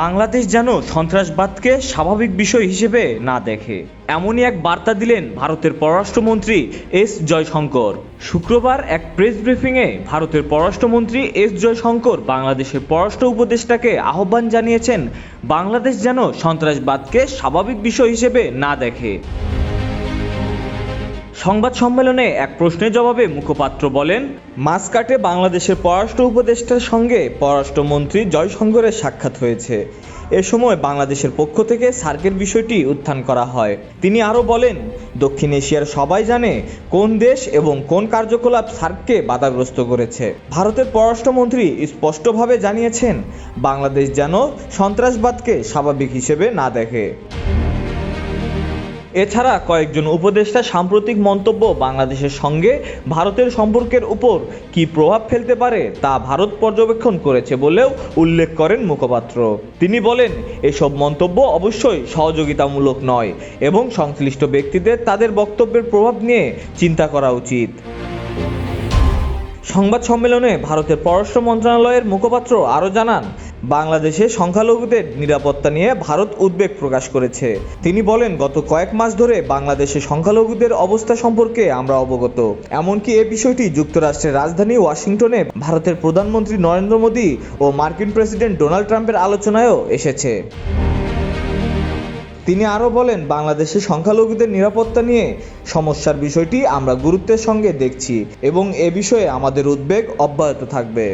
বাংলাদেশ যেন সন্ত্রাসবাদকে স্বাভাবিক বিষয় হিসেবে না দেখে। এমনই এক বার্তা দিলেন ভারতের পররাষ্ট্রমন্ত্রী এস জয়শঙ্কর। শুক্রবার এক প্রেস ব্রিফিংয়ে ভারতের পররাষ্ট্রমন্ত্রী এস জয়শঙ্কর বাংলাদেশের পররাষ্ট্র উপদেষ্টাকে আহ্বান জানিয়েছেন, বাংলাদেশ যেন সন্ত্রাসবাদকে স্বাভাবিক বিষয় হিসেবে না দেখে। সংবাদ সম্মেলনে এক প্রশ্নের জবাবে মুখপাত্র বলেন মাসকাটে বাংলাদেশের পররাষ্ট্র উপদেষ্টার সঙ্গে পররাষ্ট্রমন্ত্রী জয়শঙ্করের সাক্ষাৎ হয়েছে। এ সময় বাংলাদেশের পক্ষ থেকে সার্কের বিষয়টি উত্থান করা হয়। তিনি আরও বলেন, দক্ষিণ এশিয়ার সবাই জানে কোন দেশ এবং কোন কার্যকলাপ সার্ককে বাধাগ্রস্ত করেছে। ভারতের পররাষ্ট্রমন্ত্রী স্পষ্টভাবে জানিয়েছেন, বাংলাদেশ যেন সন্ত্রাসবাদকে স্বাভাবিক হিসেবে না দেখে। এছাড়া কয়েকজন উপদেষ্টা সাম্প্রতিক মন্তব্য বাংলাদেশের সঙ্গে ভারতের সম্পর্কের উপর কি প্রভাব ফেলতে পারে তা ভারত পর্যবেক্ষণ করেছে বলেও উল্লেখ করেন মুখপাত্র। তিনি বলেন, এসব মন্তব্য অবশ্যই সহযোগিতামূলক নয় এবং সংশ্লিষ্ট ব্যক্তিদের তাদের বক্তব্যের প্রভাব নিয়ে চিন্তা করা উচিত। সংবাদ সম্মেলনে ভারতের পররাষ্ট্র মন্ত্রণালয়ের মুখপাত্র আরও জানান, বাংলাদেশে সংখ্যালঘুদের নিরাপত্তা নিয়ে ভারত উদ্বেগ প্রকাশ করেছে। তিনি বলেন, গত কয়েক মাস ধরে বাংলাদেশে সংখ্যালঘুদের অবস্থা সম্পর্কে আমরা অবগত। এমনকি এ বিষয়টি যুক্তরাষ্ট্রের রাজধানী ওয়াশিংটনে ভারতের প্রধানমন্ত্রী নরেন্দ্র মোদী ও মার্কিন প্রেসিডেন্ট ডোনাল্ড ট্রাম্পের আলোচনায়ও এসেছে। তিনি আরও বলেন, বাংলাদেশে সংখ্যালঘুদের নিরাপত্তা নিয়ে সমস্যার বিষয়টি আমরা গুরুত্বের সঙ্গে দেখছি এবং এ বিষয়ে আমাদের উদ্বেগ অব্যাহত থাকবে।